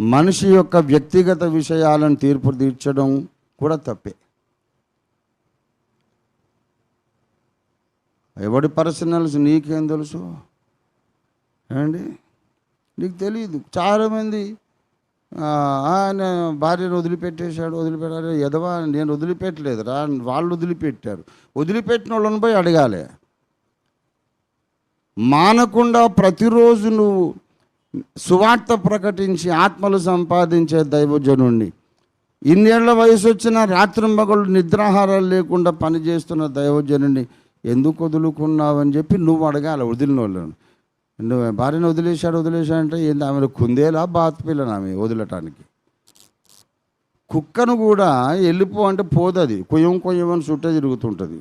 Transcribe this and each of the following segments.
మనిషి యొక్క వ్యక్తిగత విషయాలను తీర్పు తీర్చడం కూడా తప్పే. ఎవడి పర్సనల్స్ నీకేం తెలుసు? ఏమండి నీకు తెలియదు చాలామంది ఆయన భార్యను వదిలిపెట్టేశాడు వదిలిపెట్టాడు. ఎదవా నేను వదిలిపెట్టలేదు. రా వాళ్ళు వదిలిపెట్టారు. వదిలిపెట్టిన వాళ్ళని పోయి అడగాలి. మానకుండా ప్రతిరోజు నువ్వు సువార్త ప్రకటించి ఆత్మలు సంపాదించే దైవజనుణ్ణి. ఇన్నేళ్ళ వయసు వచ్చిన రాత్రింబగళ్ళు నిద్రాహారాలు లేకుండా పనిచేస్తున్న దైవజనుని ఎందుకు వదులుకున్నావని చెప్పి నువ్వు అడగాలి వదిలిన వాళ్ళను నువ్వు భార్యను వదిలేశాడు వదిలేశాడంటే ఏంది? ఆమె కుందేలా బాత్ పిల్లని ఆమె వదలటానికి. కుక్కను కూడా వెళ్ళిపో అంటే పోదది. కొయ్యం కొయ్యం అని చుట్టే తిరుగుతుంటుంది.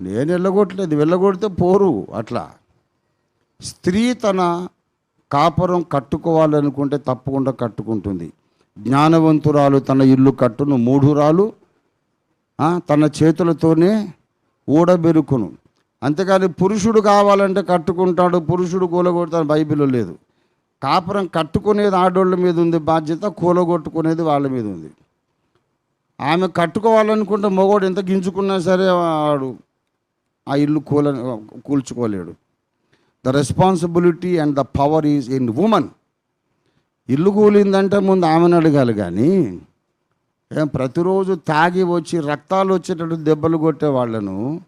నేను వెళ్ళగొట్టలేదు. వెళ్ళగొడితే పోరు అట్లా. స్త్రీ తన కాపురం కట్టుకోవాలనుకుంటే తప్పకుండా కట్టుకుంటుంది. జ్ఞానవంతురాలు తన ఇల్లు కట్టును మూఢురాలు తన చేతులతోనే ఊడబెరుకును. అంతేకాని పురుషుడు కావాలంటే కట్టుకుంటాడు పురుషుడు కూలగొడతాడు బైబిల్లో లేదు. కాపురం కట్టుకునేది ఆడోళ్ళ మీద ఉంది బాధ్యత కూలగొట్టుకునేది వాళ్ళ మీద ఉంది. ఆమె కట్టుకోవాలనుకుంటే మగవాడు ఎంత గింజుకున్నా సరే వాడు ఆ ఇల్లు కూల కూల్చుకోలేడు. The responsibility and the power is in women ఇల్లు కూలిందంటే ముందు ఆమెను అడగాలి కానీ ఏం ప్రతిరోజు తాగి వచ్చి రక్తాలు వచ్చేటట్టు దెబ్బలు కొట్టే వాళ్ళను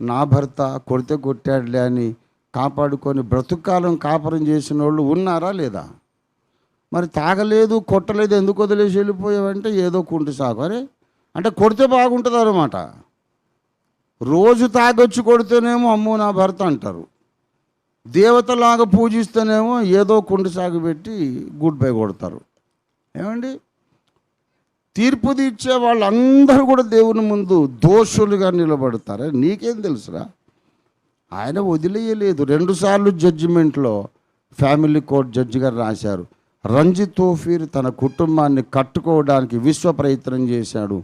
నా భర్త కొడితే కొట్టాడులే అని కాపాడుకొని బ్రతుకాలం కాపురం చేసిన వాళ్ళు ఉన్నారా లేదా? మరి తాగలేదు కొట్టలేదు ఎందుకు వదిలేసి వెళ్ళిపోయావంటే ఏదో కుంటి సాగు. అరే అంటే కొడితే బాగుంటుంది అనమాట రోజు తాగొచ్చి కొడితేనేమో అమ్మో నా భర్త అంటారు. దేవతలాగా పూజిస్తేనేమో ఏదో కుండి సాగు పెట్టి గుడ్ బై కొడతారు. ఏమండి? తీర్పు తీర్చే వాళ్ళందరూ కూడా దేవుని ముందు దోషులుగా నిలబడతారు. నీకేం తెలుసురా? ఆయన వదిలేయలేదు. రెండుసార్లు జడ్జిమెంట్లో ఫ్యామిలీ కోర్ట్ జడ్జి గారు రాశారు. రంజిత్ తోఫీర్ తన కుటుంబాన్ని కట్టుకోవడానికి విశ్వ ప్రయత్నం చేశాడు.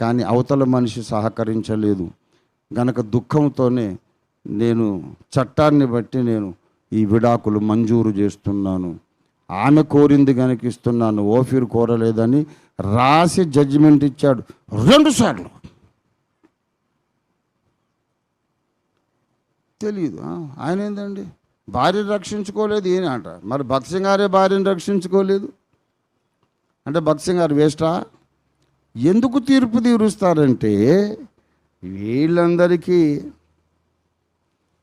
కానీ అవతల మనిషి సహకరించలేదు. గనక దుఃఖంతోనే నేను చట్టాన్ని బట్టి నేను ఈ విడాకులు మంజూరు చేస్తున్నాను. ఆమె కోరింది కనుక ఇస్తున్నాను ఓఫీర్ కోరలేదని రాసి జడ్జిమెంట్ ఇచ్చాడు. రెండు సార్లు. తెలియదు ఆయన ఏందండి? భార్యను రక్షించుకోలేదు ఈయన అంట. మరి భక్సింగ్ గారే భార్యను రక్షించుకోలేదు? అంటే భక్సింగ్ గారు వేస్టా? ఎందుకు తీర్పు తీరుస్తారంటే వీళ్ళందరికీ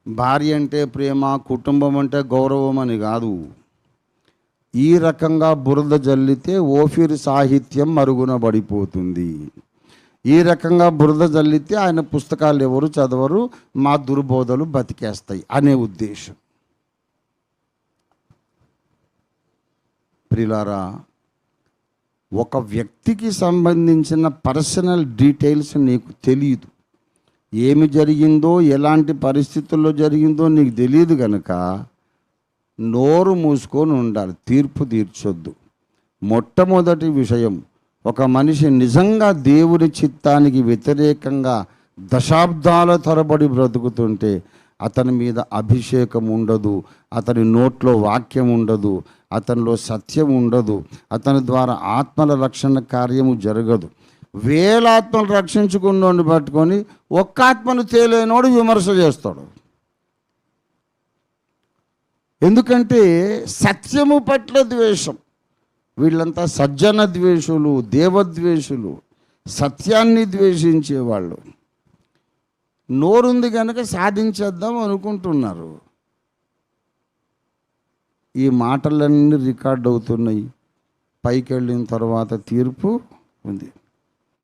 భార్య అంటే ప్రేమ కుటుంబం అంటే గౌరవం అని కాదు. ఈ రకంగా బురద జల్లితే ఓఫీర్ సాహిత్యం మరుగున పడిపోతుంది. ఈ రకంగా బురద జల్లితే ఆయన పుస్తకాలు ఎవరు చదవరు మా దుర్బోధలు బతికేస్తాయి అనే ఉద్దేశం. ప్రిలారా ఒక వ్యక్తికి సంబంధించిన పర్సనల్ డీటెయిల్స్ నీకు తెలియదు. ఏమి జరిగిందో ఎలాంటి పరిస్థితుల్లో జరిగిందో నీకు తెలియదు కనుక నోరు మూసుకొని ఉండాలి తీర్పు తీర్చొద్దు. మొట్టమొదటి విషయం ఒక మనిషి నిజంగా దేవుని చిత్తానికి వ్యతిరేకంగా దశాబ్దాల తరబడి బ్రతుకుతుంటే అతని మీద అభిషేకం ఉండదు అతని నోట్లో వాక్యం ఉండదు అతనిలో సత్యం ఉండదు అతని ద్వారా ఆత్మల రక్షణ కార్యము జరగదు. వేల ఆత్మలు రక్షించుకున్నోడిని పట్టుకొని ఒక్క ఆత్మను తేలేనోడు విమర్శ చేస్తాడు. ఎందుకంటే సత్యము పట్ల ద్వేషం. వీళ్ళంతా సజ్జన ద్వేషులు దేవద్వేషులు సత్యాన్ని ద్వేషించేవాళ్ళు. నోరుంది కనుక సాధించేద్దాం అనుకుంటున్నారు. ఈ మాటలన్నీ రికార్డ్ అవుతున్నాయి. పైకి వెళ్ళిన తర్వాత తీర్పు ఉంది.